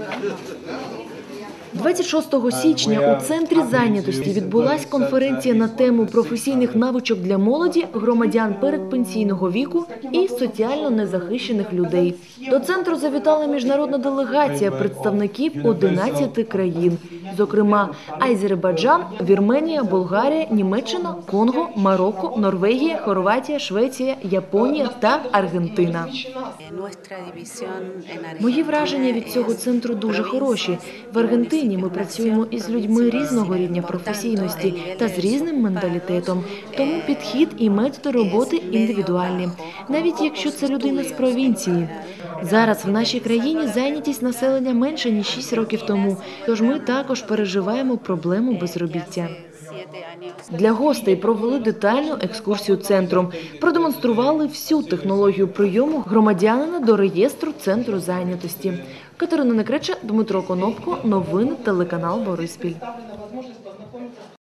no. 26 січня у центрі зайнятості відбулась конференція на тему професійних навичок для молоді, громадян передпенсійного віку і соціально незахищених людей. До центру завітала міжнародна делегація представників 11 країн, зокрема Азербайджан, Вірменія, Болгарія, Німеччина, Конго, Марокко, Норвегія, Хорватія, Швеція, Японія та Аргентина. Мої враження від цього центру дуже хороші. В Аргентині ми працюємо із людьми різного рівня професійності та з різним менталітетом. Тому підхід і методи роботи індивідуальні, навіть якщо це людина з провінції. Зараз в нашій країні зайнятість населення менше ніж 6 років тому. Тож ми також переживаємо проблему безробіття. Для гостей провели детальну екскурсію центром, продемонстрували всю технологію прийому громадянина до реєстру центру зайнятості. Катерина Некреча, Дмитро Конопко, новини телеканал Бориспіль.